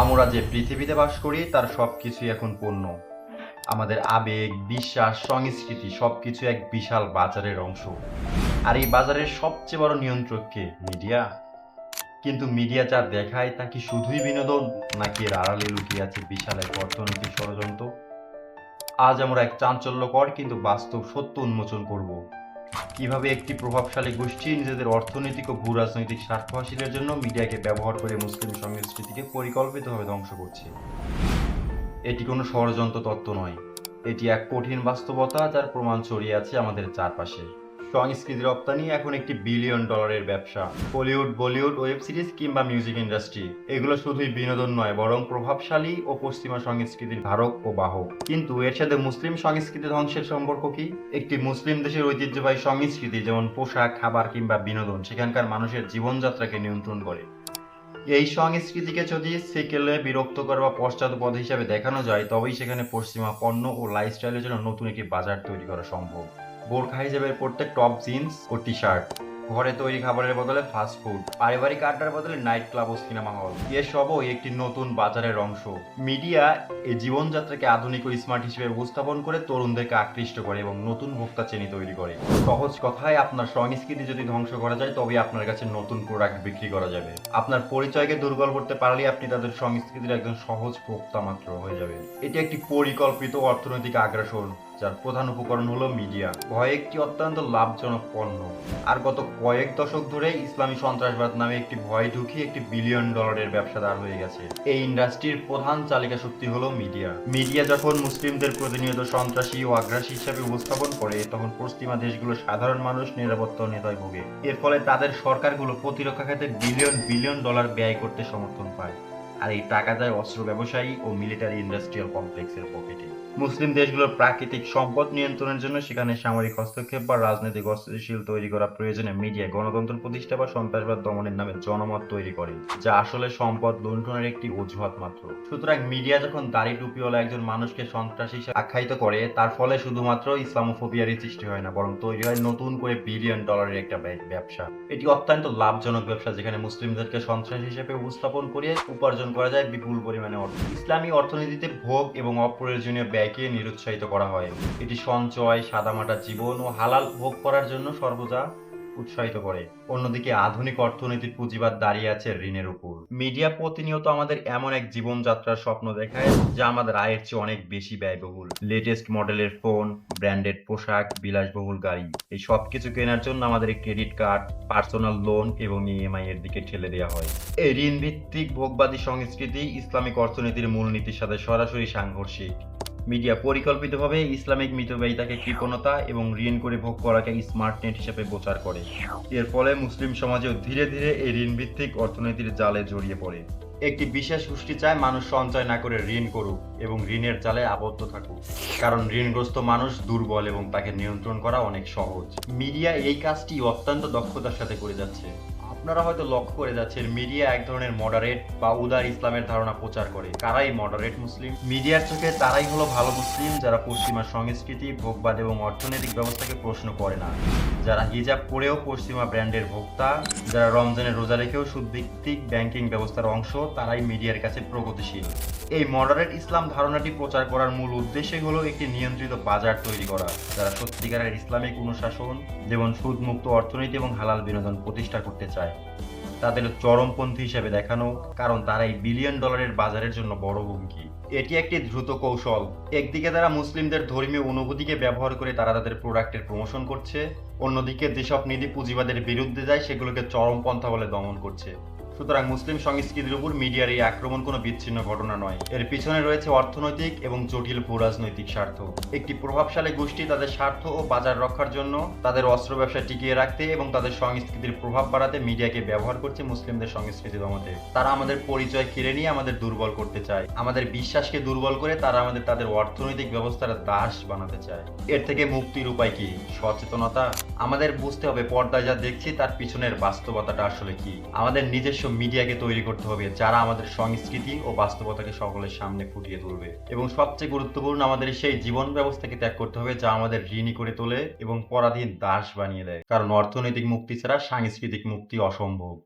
আমরা যে পৃথিবীতে বাস করি, তার সব কিছুই এখন পণ্য আমাদের আবেগ, বিশ্বাস, সংস্কৃতি সব কিছু এক বিশাল বাজারের অংশ। আর এই বাজারের সবচেয়ে বড় নিয়ন্ত্রক কে? মিডিয়া। কিন্তু মিডিয়া যা দেখায়, তা কি শুধুই বিনোদন, নাকি এর আড়ালে লুকিয়ে আছে বিশাল এক অর্থনৈতিক ষড়যন্ত্র? আজ আমরা এক চাঞ্চল্যকর, কিন্তু বাস্তব সত্য উন্মোচন করব। কীভাবে একটি প্রভাবশালী গোষ্ঠী নিজেদের অর্থনৈতিক ও ভূ রাজনৈতিক স্বার্থ হাসিলের জন্য মিডিয়াকে ব্যবহার করে মুসলিম সংস্কৃতিকে পরিকল্পিতভাবে ধ্বংস করছে। এটি কোনো ষড়যন্ত্র তত্ত্ব নয়। এটি এক কঠিন বাস্তবতা যার প্রমাণ ছড়িয়ে আছে আমাদের চারপাশে। সংস্কৃতি রপ্তানি এখন একটি বিলিয়ন ডলারের ব্যবসা। হলিউড বলিউড ওয়েব সিরিজ কিংবা মিউজিক ইন্ডাস্ট্রি এগুলো শুধুই বিনোদন নয়, বরং প্রভাবশালী ও পশ্চিমা সংস্কৃতির ধারক ও বাহক। কিন্তু এর সাথে মুসলিম সংস্কৃতি ধ্বংসের সম্পর্ক কি? একটি মুসলিম দেশের ঐতিহ্যবাহী সংস্কৃতি, যেমন পোশাক, খাবার কিংবা বিনোদন, সেখানকার মানুষের জীবনযাত্রাকে নিয়ন্ত্রণ করে। এই সংস্কৃতিকে যদি সেকেলে বিরক্তকর বা পশ্চাৎপদ হিসাবে দেখানো যায়, তবেই সেখানে পশ্চিমা পণ্য ও লাইফস্টাইলের জন্য নতুন একটি বাজার তৈরি করা সম্ভব। বোরখা হিসেবে পড়তে টপ জিন্স ও টি শার্ট ঘরে তৈরি খাবারের বদলে ফাস্ট ফুড পারিবারিক আড্ডার বদলে নাইট ক্লাব ও সিনেমা হল এসবও একটি নতুন বাজারের অংশ। মিডিয়া এই জীবনযাত্রাকে আধুনিক ও স্মার্ট হিসেবে উপস্থাপন করে তরুণদেরকে আকৃষ্ট করে এবং নতুন ভোক্তা শ্রেণি তৈরি করে। সহজ কথায় আপনার সংস্কৃতি যদি ধ্বংস করা যায় তবে আপনার কাছে নতুন প্রোডাক্ট বিক্রি করা যাবে। আপনার পরিচয়কে দুর্বল করতে পারলে আপনি তাদের সংস্কৃতির একজন সহজ ভোক্তা মাত্র হয়ে যাবে এটি একটি পরিকল্পিত অর্থনৈতিক আগ্রাসন। যার প্রধান উপকরণ হলো মিডিয়া। ভয় একটি অত্যন্ত লাভজনক পণ্য। আর গত কয়েক দশক ধরে ইসলামী সন্ত্রাসবাদ নামে একটি ভয় ঢুকিয়ে একটি বিলিয়ন ডলারের ব্যবসা দাঁড় হয়ে গেছে। এই ইন্ডাস্ট্রির প্রধান চালিকা শক্তি হলো মিডিয়া। মিডিয়া যখন মুসলিমদের প্রতিনিয়ত সন্ত্রাসী ও আগ্রাসী হিসাবে উপস্থাপন করে, তখন পশ্চিমা দেশগুলো সাধারণ মানুষ, নিরাপত্তা নেতায় ভোগে। এর ফলে তাদের সরকারগুলো প্রতিরক্ষা খাতে বিলিয়ন বিলিয়ন ডলার ব্যয় করতে সমর্থন পায়। আর এই টাকা যায় অস্ত্র ব্যবসায়ী ও মিলিটারি ইন্ডাস্ট্রিয়াল কমপ্লেক্সের পকেটে। মুসলিম দেশগুলোর প্রাকৃতিক সম্পদ নিয়ন্ত্রণের জন্য সেখানে সামরিক হস্তক্ষেপ বা রাজনৈতিক অস্থিতিশীল তৈরি করা প্রয়োজনে মিডিয়া, গণতন্ত্র প্রতিষ্ঠা বা সন্ত্রাসবাদ দমনের নামে জনমত তৈরি করে, যা আসলে সম্পদ লুণ্ঠনের একটি অজুহাত মাত্র। সুতরাং মিডিয়া যখন দাড়ি টুপিওয়ালা একজন মানুষকে সন্ত্রাসী হিসেবে আখ্যায়িত করে, তার ফলে শুধুমাত্র ইসলামোফোবিয়ারই সৃষ্টি হয় না, বরং তৈরি হয় নতুন করে বিলিয়ন ডলারের একটা ব্যবসা। এটি অত্যন্ত লাভজনক ব্যবসা, যেখানে মুসলিমদেরকে সন্ত্রাসী হিসেবে উপস্থাপন করে উপার্জন করা যায় বিপুল পরিমাণে অর্থ। ইসলামী অর্থনীতিতে ভোগ এবং অপ্রয়োজনীয় ব্যয়কে নিরুৎসাহিত করা হয়। এটি সঞ্চয়, সাদামাটা জীবন ও হালাল ভোগ করার জন্য সর্বদা উৎসাহিত করে। অন্যদিকে আধুনিক অর্থনীতির পুঁজিবাদ দাঁড়িয়ে আছে ঋণের উপর। মিডিয়া প্রতিনিয়ত আমাদের এমন এক জীবনযাত্রার স্বপ্ন দেখায়, যা আমাদের আয়ের চেয়ে অনেক বেশি ব্যয়বহুল। লেটেস্ট মডেলের ফোন ব্র্যান্ডেড পোশাক, বিলাসবহুল গাড়ি, এই সব কিছু কেনার জন্য আমাদের ক্রেডিট কার্ড পার্সোনাল লোন এবং ইএমআই এর দিকে ঠেলে দেওয়া হয়। এই ঋণ ভিত্তিক ভোগবাদী সংস্কৃতি ইসলামিক অর্থনীতির মূলনীতির সাথে সরাসরি সাংঘর্ষিক। মিডিয়া পরিকল্পিতভাবে ইসলামিক মিতব্যয়িতাকে কৃপণতা এবং ঋণ করে ভোগ করাকে স্মার্ট নেট হিসেবে প্রচার করে। এর ফলে মুসলিম সমাজেও ধীরে ধীরে এই ঋণ ভিত্তিক অর্থনীতির জালে জড়িয়ে পড়ে। একটি বিশেষ গোষ্ঠী চায় মানুষ সঞ্চয় না করে ঋণ করুক এবং ঋণের জালে আবদ্ধ থাকুক। কারণ ঋণগ্রস্ত মানুষ দুর্বল এবং তাকে নিয়ন্ত্রণ করা অনেক সহজ। মিডিয়া এই কাজটি অত্যন্ত দক্ষতার সাথে করে যাচ্ছে। আপনারা হয়তো লক্ষ্য করে যাচ্ছেন, মিডিয়া এক ধরনের মডারেট বা উদার ইসলামের ধারণা প্রচার করে। কারাই মডারেট মুসলিম? মিডিয়ার চোখে তারাই হলো ভালো মুসলিম, যারা পশ্চিমা সংস্কৃতি, ভোগবাদ এবং অর্থনৈতিক ব্যবস্থাকে প্রশ্ন করে না। যারা হিজাব পরেও পশ্চিমা ব্র্যান্ডের ভোক্তা, যারা রমজানের রোজা রেখেও সুদভিত্তিক ব্যাংকিং ব্যবস্থার অংশ, তারাই মিডিয়ার কাছে প্রগতিশীল। এই মডারেট ইসলাম ধারণাটি প্রচার করার মূল উদ্দেশ্যই হলো একটি নিয়ন্ত্রিত বাজার তৈরি করা, যারা সত্যিকারের ইসলামিক অনুশাসন, যেমন সুদমুক্ত অর্থনীতি এবং হালাল বিনোদন প্রতিষ্ঠা করতে চায়। তাদের চরমপন্থী হিসেবে দেখানো, কারণ তারা এই বিলিয়ন ডলারের বাজারের জন্য বড় হুমকি। এটি একটি দ্রুত কৌশল। একদিকে তারা মুসলিমদের ধর্মীয় অনুভূতিকে ব্যবহার করে তারা তাদের প্রোডাক্টের প্রমোশন করছে, অন্যদিকে যেসব নীতি পুঁজিবাদের বিরুদ্ধে যায়, সেগুলোকে চরমপন্থা বলে দমন করছে। সুতরাং মুসলিম সংস্কৃতির উপর মিডিয়ার এই আক্রমণ কোনো বিচ্ছিন্ন ঘটনা নয়। এর পিছনে রয়েছে অর্থনৈতিক এবং জটিল ভূরাজনৈতিক স্বার্থ। একটি প্রভাবশালী গোষ্ঠী তাদের স্বার্থ ও বাজার রক্ষার জন্য তাদের অস্ত্র ব্যবসা টিকিয়ে রাখতে এবং তাদের সংস্কৃতির প্রভাব বাড়াতে মিডিয়াকে ব্যবহার করছে মুসলিমদের সংস্কৃতি দমাতে। তারা আমাদের পরিচয় কেড়ে নিয়ে আমাদের দুর্বল করতে চায়। আমাদের বিশ্বাসকে দুর্বল করে তারা আমাদের তাদের অর্থনৈতিক ব্যবস্থার দাস বানাতে চায়। এর থেকে মুক্তির উপায় কি? সচেতনতা? আমাদের বুঝতে হবে পর্দায় যা দেখছি তার পিছনের বাস্তবতাটা আসলে কি? আমাদের নিজস্ব মিডিয়াকে তৈরি করতে হবে, যারা আমাদের সংস্কৃতি ও বাস্তবতাকে সকলের সামনে ফুটিয়ে তুলবে। এবং সবচেয়ে গুরুত্বপূর্ণ আমাদের সেই জীবন ব্যবস্থাকে ত্যাগ করতে হবে, যা আমাদের ঋণী করে তোলে এবং পরাধীন দাস বানিয়ে দেয়। কারণ অর্থনৈতিক মুক্তি ছাড়া সাংস্কৃতিক মুক্তি অসম্ভব।